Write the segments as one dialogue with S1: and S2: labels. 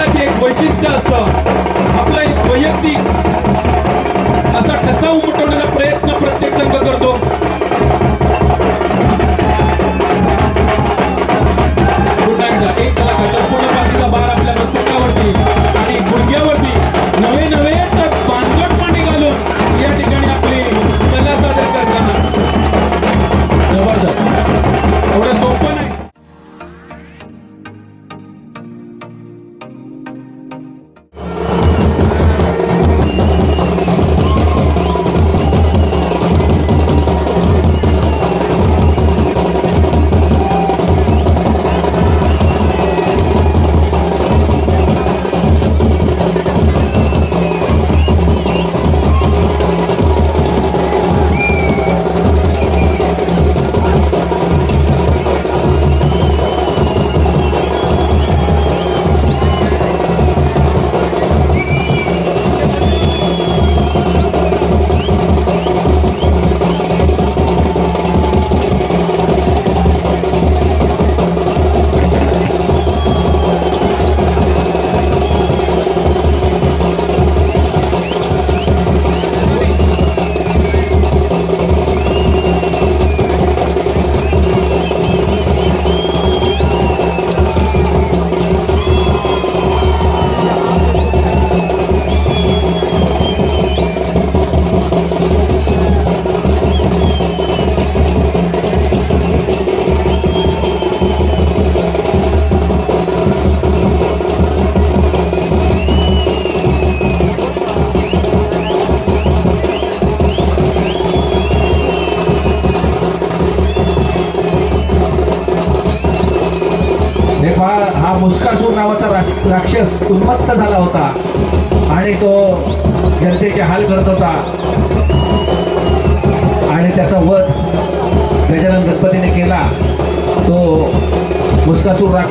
S1: संघाचे एक वैशिष्ट्य असतं. आपलं एक वैयक्तिक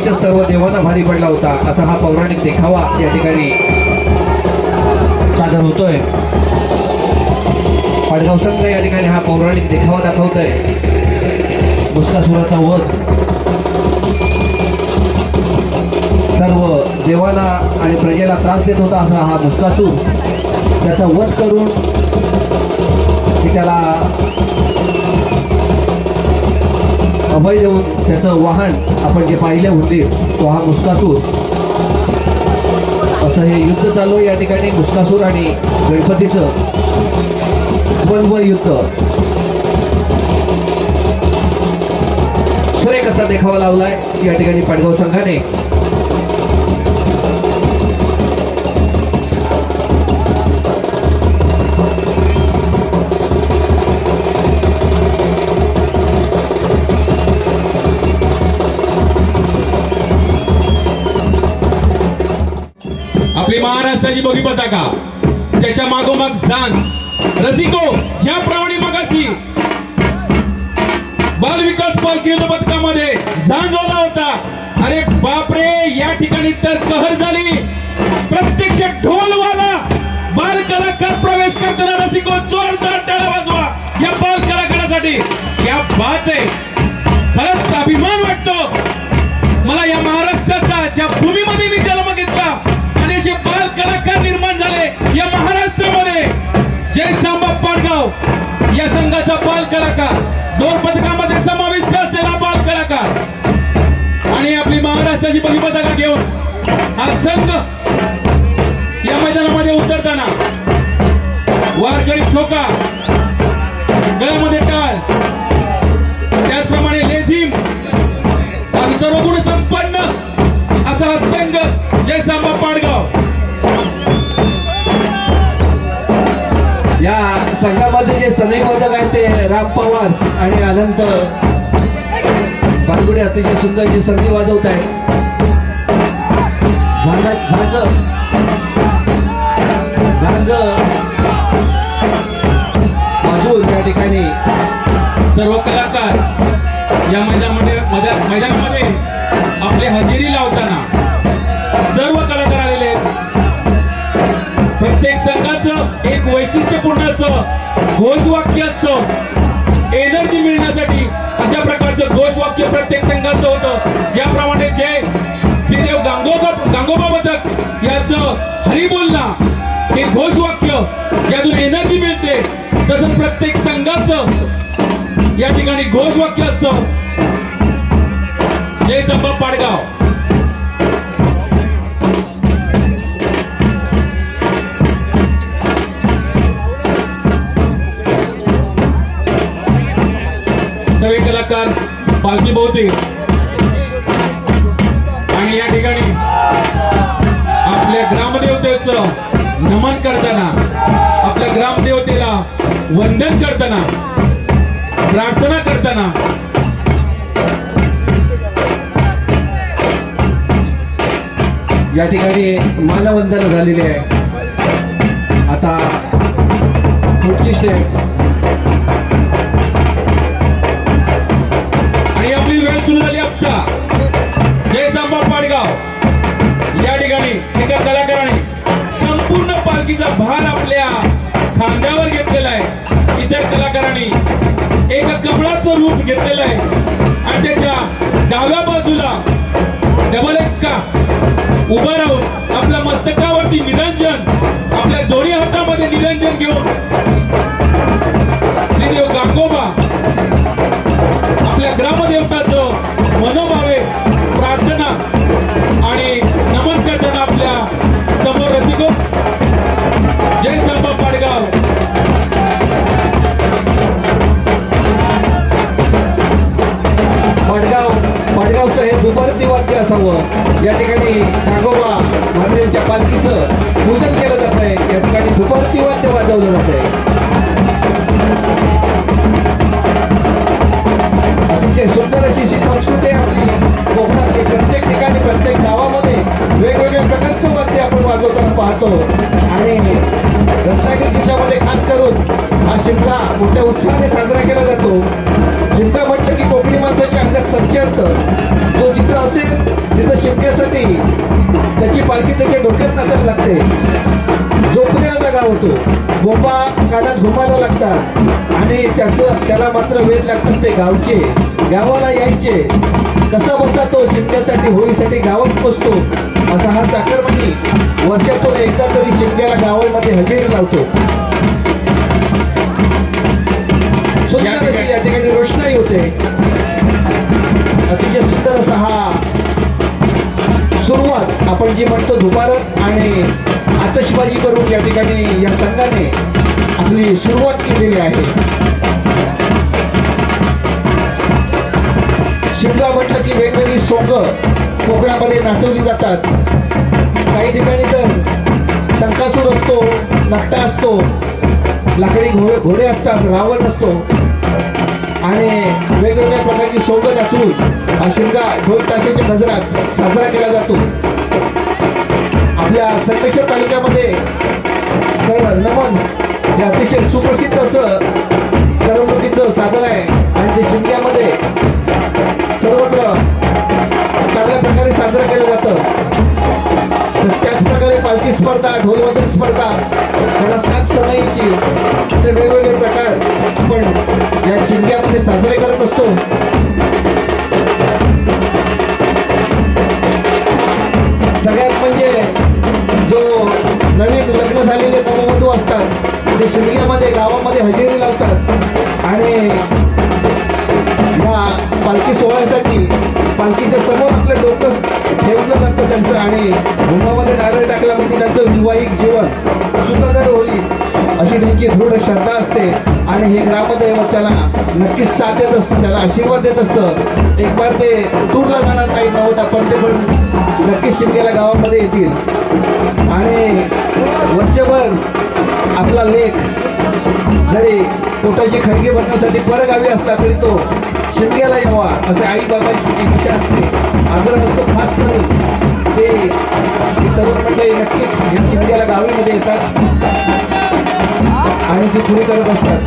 S2: मुस्कासूर सर्व देवांना भारी पडला होता. असा हा पौराणिक देखावा या ठिकाणी सादर होतोय. पाडगाव संघ या ठिकाणी हा पौराणिक देखावा दाखवतोय. मुस्कासुराचा वध. सर्व देवाला आणि प्रजेला त्रास देत होता असा हा मुस्कासूर त्याचा वध करून त्याला अभय देऊन त्याचं वाहन आपण जे पाहिले होते तो हा मुस्कासूर असं हे युद्ध चालू आहे या ठिकाणी मुस्कासूर आणि गणपतीचं द्वंद्व युद्ध. सुरेख असा देखावा लावलाय या ठिकाणी पाडगाव संघाने.
S1: महाराष्ट्राची बघी पताका. त्याच्या मागोमाग झांज. रसिको ज्याप्रमाणे मगाशी. बाल विकास पल पथकामध्ये झांज झाला होता. अरे बापरे या ठिकाणी तर कहर झाली. प्रत्यक्ष ढोलवाला बाल कलाकार प्रवेश करताना रसिको जोरदार टाळा वाजवा या बाल कलाकारासाठी. या बात आहे. खरंच अभिमान वाटतो. मला या महाराष्ट्राचा ज्या भूमीमध्ये मी जय सांबा पाडगाव? या संघाचा बाल कलाकार. दोन पदकामध्ये समाविष्ट असलेला बाल कलाकार. आणि आपली महाराष्ट्राची पहिली पताका घेऊन हा संघ या मैदानामध्ये उतरताना वारकरी ठोका गळ्यामध्ये टाळ
S2: संघामध्ये जे सनईवादक आहेत ते राम पवार आणि अनंत बारगुडे. अतिशय सुंदर जी संधी वाजवत आहेत. झांजा झांज झांज या ठिकाणी
S1: सर्व कलाकार या मैदानामध्ये मैदानामध्ये आपली हजेरी लावताना सर्व कला प्रत्येक संघाचं एक वैशिष्ट्यपूर्ण असं घोषवाक्य असतं. एनर्जी मिळण्यासाठी अशा प्रकारचं घोषवाक्य प्रत्येक संघाचं होतं. ज्याप्रमाणे जय श्रीदेव गांगोबा गांगोबा पथक हरी बोलना हे घोषवाक्य ज्यातून एनर्जी मिळते तसं प्रत्येक संघाचं या ठिकाणी घोषवाक्य असतं. जय संभा पाडगाव. करताना. प्रार्थना करताना.
S2: या ठिकाणी मानवंदना झालेली आहे. आता पुढची स्टेप
S1: घेतलेलं आहे. आणि त्याच्या डाव्या बाजूला डबल एक्का उभं राहून आपल्या मस्तकावरती निरंजन आपल्या दोन्ही हातामध्ये निरंजन घेऊन श्रीदेव गांगोबा पाडगाव
S2: पाडगावचं हे दुपारती वाक्य असावं. या ठिकाणी नागोबा महाराजांच्या पालखीचं पूजन केलं जात आहे. या ठिकाणी दुपारती वाद्य वाजवलं जात आहे. अतिशय सुंदर अशी जी संस्कृती आहे आपली. कोकणातली प्रत्येक ठिकाणी प्रत्येक गावामध्ये वेगवेगळ्या प्रकारचं वाद्य आपण वाजवताना पाहतो. आणि रत्नागिरी जिल्ह्यामध्ये खास करून हा शिमला मोठ्या उत्साहाने साजरा केला जातो. शिमका म्हटलं की कोकणी माणसाच्या अंगात संचरतं तो जिथं असेल तिथं शिमक्यासाठी त्याची पालखी त्याच्या डोक्यात नसायला लागते. झोपण्याला जागा होतो. बोंबा कानात घुमायला लागतात. आणि त्याचं त्याला मात्र वेळ लागतात ते गावचे. गावाला यायचे. कसा बसा तो शिमग्यासाठी होळीसाठी गावात बसतो. असा हा चाकरमणी वर्षातून एकदा तरी शिमग्याला गावामध्ये हजेरी लावतो. सुंदर अशी या ठिकाणी रोषणाई होते. अतिशय सुंदर असा हा सुरुवात. आपण जी म्हणतो दुपारत आणि आतषबाजी करून या ठिकाणी या संघाने आपली सुरुवात केलेली आहे. शिमला म्हटलं की वेगवेगळी सोंग कोकणामध्ये नाचवली जातात. काही ठिकाणी तर संकासूर असतो नकटा असतो लाकडी घोडे घोडे असतात रावण असतो. आणि वेगवेगळ्या प्रकारची सोंग असून हा शिमगा ढोल ताशाच्या गजरात साजरा केला जातो. आपल्या संगमेश्वर तालुक्यामध्ये आणि हे ग्रामदैवत त्याला नक्कीच साथ देत असतं त्याला आशीर्वाद देत असतं. एक बार ते टूरला जाणार काही नव्हता पण ते पण नक्कीच शिंदेला गावामध्ये येतील. आणि वर्षभर आपला लेख जरी पोटाची खडगी भरण्यासाठी परगावी असला तरी तो शिंदेला यावा असे आई बाबांची इच्छा असते आग्रह असतो खास करून ते तरुण मंडळी नक्कीच या शिंदेला गावीमध्ये येतात. आणि ती पुरी करत असतात.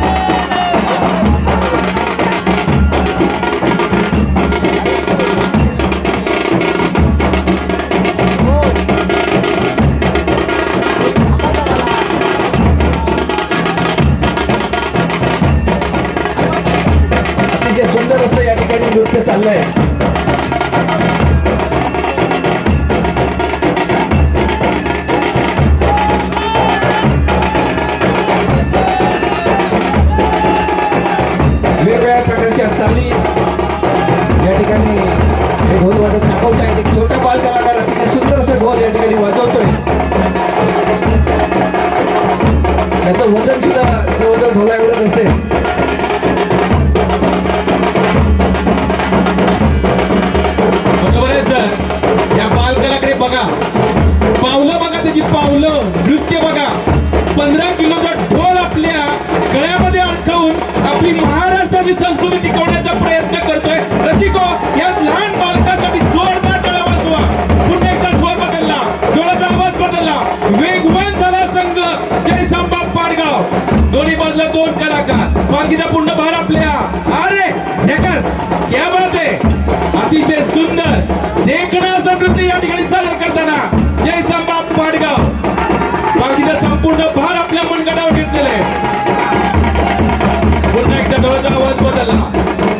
S2: अतिशय सुंदर असं या ठिकाणी नृत्य चाललंय.
S1: वेगवान झाला संघ जय सांबा पाडगाव. दोन्ही बाजूला दोन कलाकार. पालखीचा पूर्ण भार आपल्या. अरे झेकस क्या बात आहे. अतिशय सुंदर देखणं असं नृत्य या ठिकाणी सादर करताना. जय बाप पाडगाव. पालखीचा संपूर्ण भार आपल्या मनगटावर घेतलेला आहे. पुन्हा एकदा डोळ्याचा आवाज बदलला.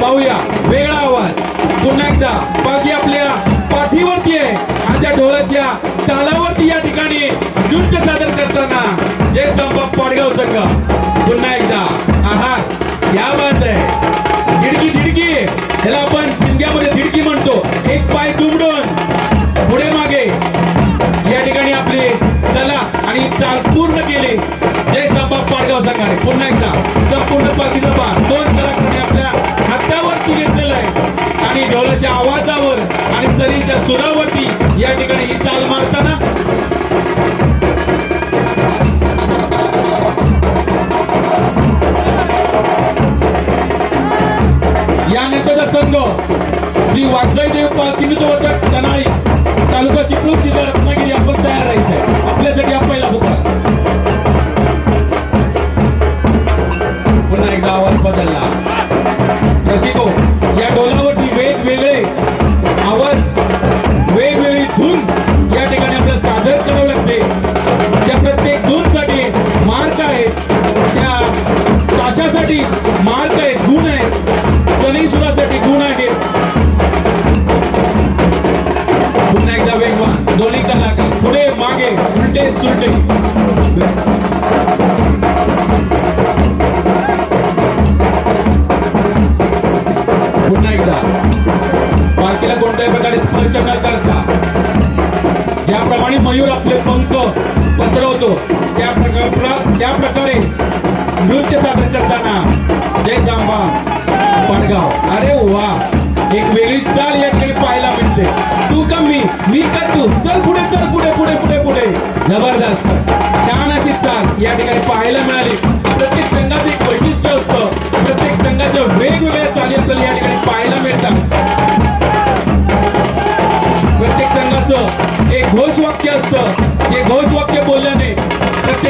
S1: पाहूया वेगळा आवाज. पुन्हा एकदा पालखी आपल्या पाठीवरती आहे. आणि त्या ढोलाच्या तालावरती या ठिकाणी नृत्य सादर करताना जय संभा पाडगाव संघ. पुन्हा एकदा आहा या बात आहे. धिडकी धिडकी. ह्याला आपण सिंध्यामध्ये धिडकी म्हणतो. एक पाय दुमडून पुढे मागे. या ठिकाणी आपली कला आणि चाल पूर्ण केली. जय संभा पाडगाव संघाने. पुन्हा एकदा संपूर्ण पालखीचा पार. दोन कलाकारांनी आपल्या हातावरती घेतलेलं आहे. आणि ढोलाच्या आवाजावर आणि सरीच्या सुरावरती या ठिकाणी ही चाल मारताना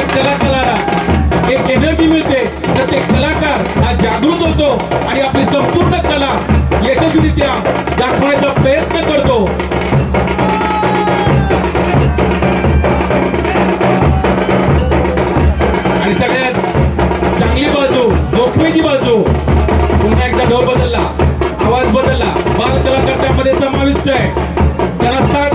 S1: प्रत्येक कलाकाराला एक एनर्जी मिळते. तर ते कलाकार हा जागृत होतो आणि आपली संपूर्ण कला यशस्वीरित्या दाखवण्याचा प्रयत्न करतो. आणि सगळ्यात चांगली बाजू जोखमीची बाजू पुन्हा एकदा ढोल बदलला आवाज बदलला. बाल कलाकार त्यामध्ये समाविष्ट आहे. त्याला साथ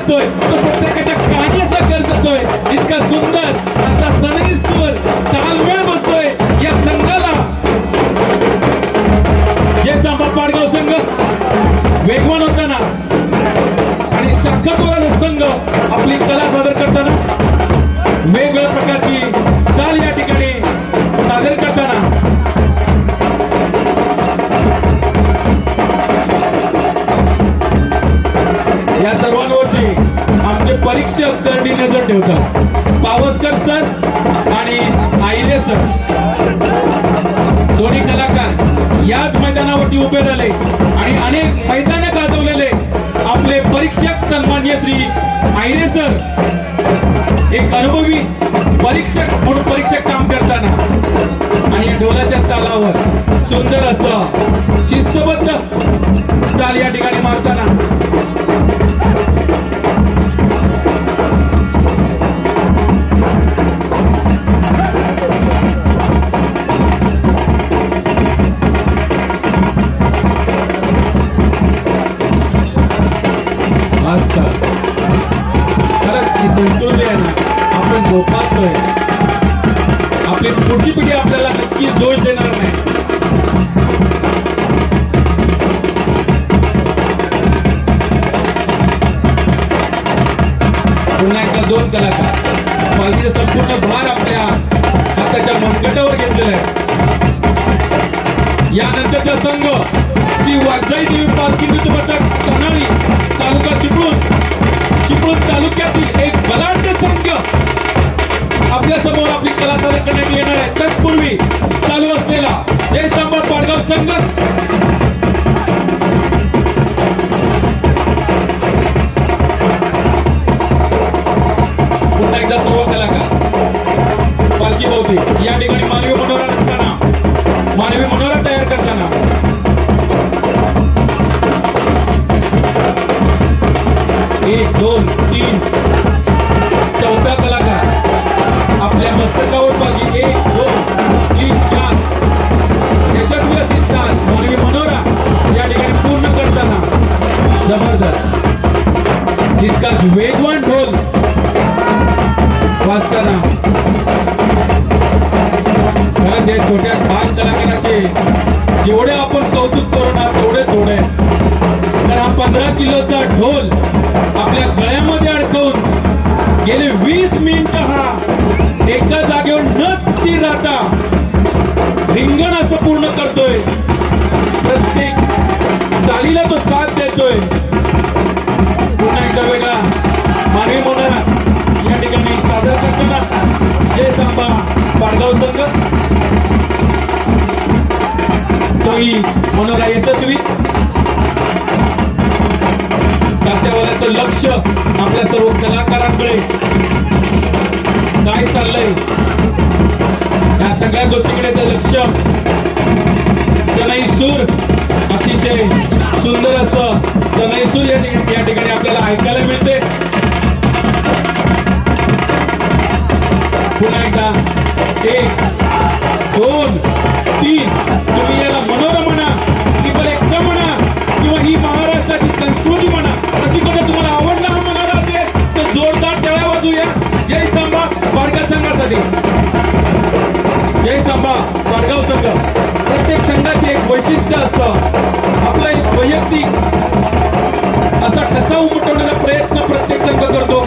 S1: आवाज जो येतोय तो सर आणि आईले सर. दोन्ही कलाकार याच मैदानावरती उभे राहिले आणि अनेक मैदान गाजवलेले आपले परीक्षक सन्मान्य श्री आईरे सर. एक अनुभवी परीक्षक म्हणून परीक्षक काम करताना आणि या ढोलाच्या तालावर सुंदर असं शिस्तबद्ध चाल या ठिकाणी मारताना यानंतरचा संघ श्री वाजई देवी पालखी नृत्य पथक तनाळी तालुका चिपळूण. चिपळूण तालुक्यातील एक बलाढ्य संघ आपल्यासमोर आपली कला सादर करण्यात येणार आहे. तत्पूर्वी चालू असलेला जय सांबा पाडगाव संघ. पुन्हा एकदा सर्व कलाकार पालखी भोवती. या ठिकाणी मानवी मनोरा नसताना मानवी मनोरा करताना. एक दोन तीन. चौथा कलाकार. आपल्या मस्तकावर पालखी एक दोन तीन चार. यशस्वी असेल चाल मानवी मनोरा या ठिकाणी पूर्ण करताना. जबरदस्त. तितकाच वेगवान ढोल. वाचताना खरंच हे छोट्या बाल कलाकाराचे जेवढे आपण कौतुक करू ना तेवढे थोडे. तर हा पंधरा किलोचा ढोल आपल्या गळ्यामध्ये अडकवून गेले वीस मिनिट हा एका जागेवर न स्थिर राहता रिंगण असं पूर्ण करतोय. प्रत्येक चालीला तो साथ देतोय. पुन्हा एकदा वेगळा. मानवी मनोरा या ठिकाणी सादर करताना जय सांबा पाडगाव संघ. तोही मनोरा यशस्वी. त्याच्यावाल्याचं लक्ष आपल्या सर्व कलाकारांकडे. काय चाललंय? या सगळ्या गोष्टीकडे ते लक्ष. सनई सूर अतिशय सुंदर असं सनई सूर या ठिकाणी आपल्याला ऐकायला मिळते पुन्हा एकदा एक दोन तीन. तुम्ही याला मनोरम म्हणा ट्रिपल एक्का म्हणा किंवा ही महाराष्ट्राची संस्कृती म्हणा. अशी कधी तुम्हाला आवडला हा मनाला असेल तर जोरदार टाळ्या वाजूया. जय सांबा पाडगा संघासाठी. जय सांबा पाडगाव संघ. प्रत्येक संघाचे एक वैशिष्ट्य असतं. आपला एक वैयक्तिक असा ठसा उमटवण्याचा प्रयत्न प्रत्येक संघ करतो.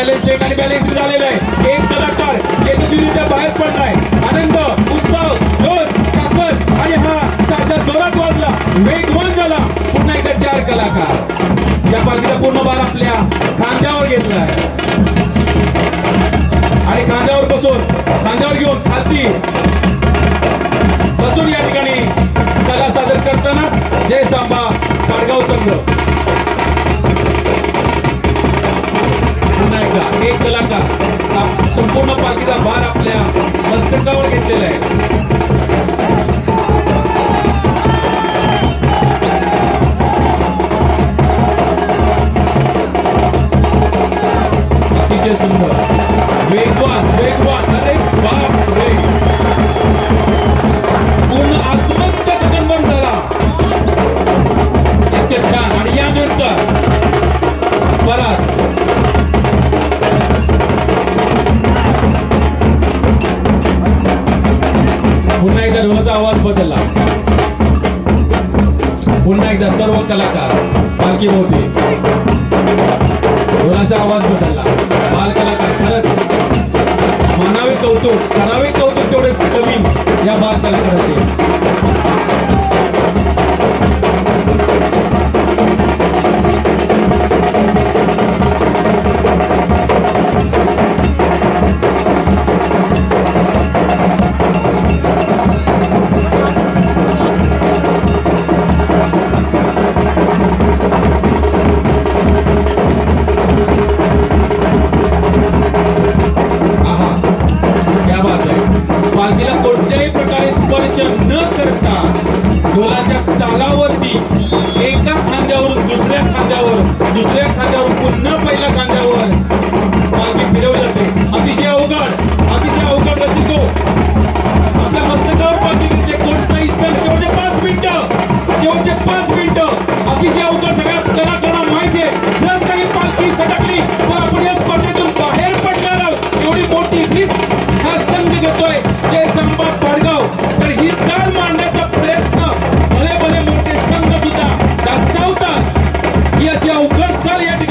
S1: बॅलेन्स एक आणि बॅलेन्स झालेलं आहे. एक कलाकार यशस्वीरित्या बाहेर पडलाय. आनंद उत्साह जोश कापत आणि हा ताशा जोरात वाजला. वेगवान झाला. पुन्हा एकदा चार कलाकार. या पालखीचा पूर्ण भार आपल्या खांद्यावर घेतला आहे आणि खांद्यावर बसून खांद्यावर घेऊन खालती. बसून या ठिकाणी कला सादर करताना जय सांबा पाडगाव संघ. पुन्हा एक कलाकार. संपूर्ण पालखीचा भार आपल्या मस्तकावर घेतलेला आहे. अतिशय सुंदर. वेगवान वेगवान. अरे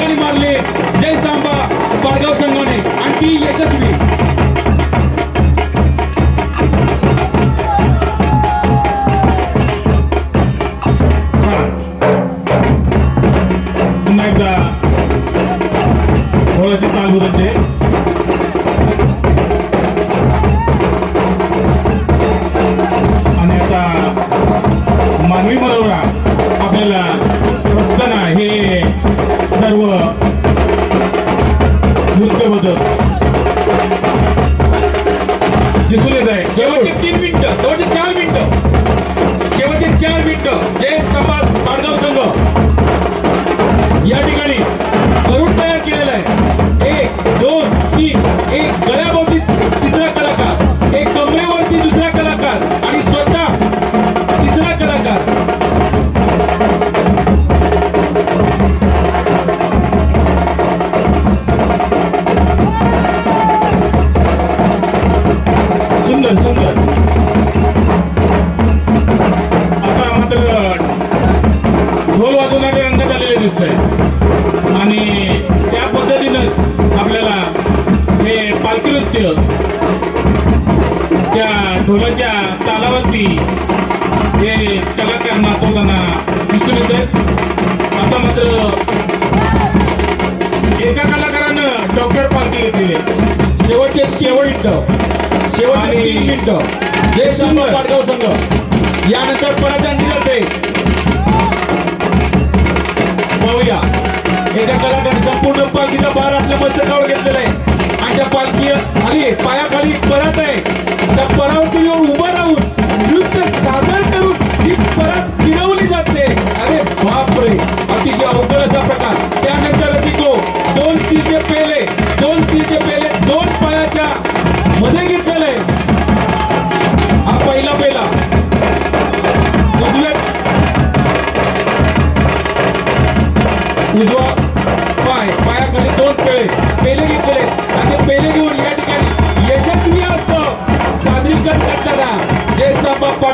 S1: मारले. जय सांबा पाडगाव संघाने. आणि ती यशस्वी. यानंतर परत आणली जाते. पाहूया. एका कलाकाराने संपूर्ण पालखीचा भार आपल्या मस्तकावर घेतलेला आहे. आणि त्या पालखी खाली पायाखाली परत आहे. त्या परावती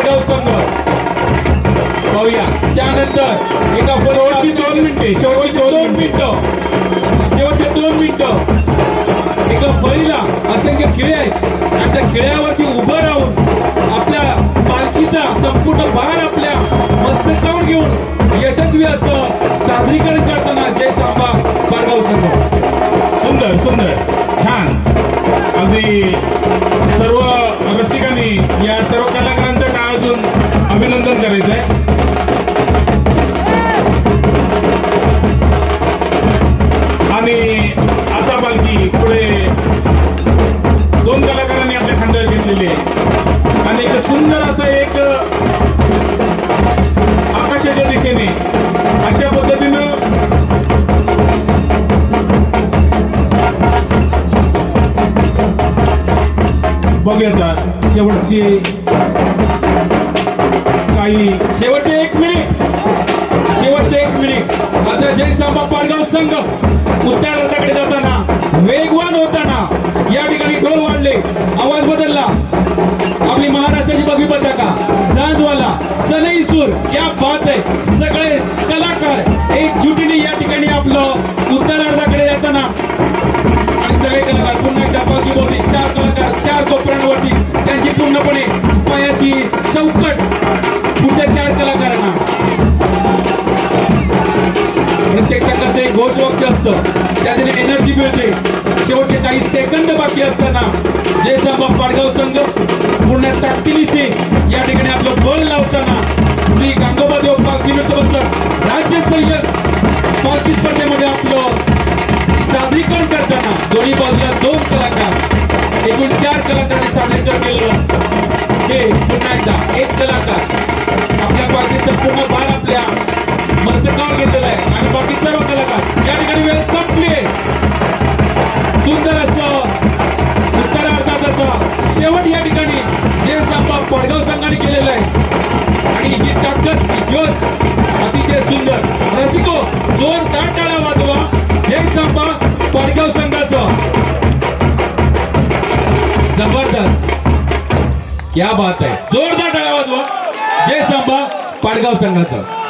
S1: सांबा पाडगाव संघ. पाहूया. त्यानंतर एका
S3: शेवटची दोन मिनिटे, शेवटची दोन
S1: मिनिटं. शेवटचे दोन मिनिटं. एका फळीला असंख्य खिळे आहेत. आणि त्या खिळ्यावरती उभं राहून आपल्या पालखीचा संपूर्ण भार आपल्या मस्तकावर घेऊन यशस्वी असं सादरीकरण करताना जय सांबा पाडगाव संघ.
S3: सुंदर सुंदर. छान. अगदी सर्व रसिकांनी या सर्व कलाकारांचं अजून अभिनंदन करायचं आहे आणि आता पालखी पुढे दोन कलाकारांनी आपल्या खांद्यावर घेतलेली आहे. आणि एक सुंदर असं एक आकाशाच्या दिशेने अशा पद्धतीनं बघूया शेवटची काही
S1: शेवटचे एक मिनिट. शेवटचे एक मिनिट. आता जयसाबा पाडगाव संघ उत्तर रथाकडे जाताना वेगवान होताना या ठिकाणी ढोल वाढले आवाज बदलला. आपली महाराष्ट्राची बघी पताका झांजवाला सनई सूर क्या बात आहे सगळे कलाकार एकजुटीने या ठिकाणी आपलं उत्तरार्धाकडे जाताना. आणि सगळे कलाकार पुन्हा एकदा बघी बोलते चार कलाकार चार कोपऱ्यांवरती त्यांची पूर्णपणे पायाची चौकट पुढच्या चार कलाकारांना. प्रत्येक संघाचं एक घोष वाक्य असतं. त्यातून एनर्जी मिळते. शेवटचे काही सेकंद बाकी असताना जय सांबा पाडगाव संघ पूर्ण ताकदीनिशी या ठिकाणी आपलं कलाकार आपल्या पालखी संपूर्ण बाळ आपल्या मतदार घेतलेला आहे. आणि बाकी सर्व कलाकार या ठिकाणी वेळ संपली. सुंदर असं उत्तर उत्तरार्धाचा शेवट या ठिकाणी जे सांबा पडगाव संघाने केलेलं आहे. आणि ही ताकद ही जोश अतिशय सुंदर. रसिको जोरदार टाळ्या वाजवा. हे सांबा पडगाव संघाचं. जबरदस्त. क्या बात आहे. जोरदार टाळ्या वाजवा जय सांबा पाडगाव संघाचं.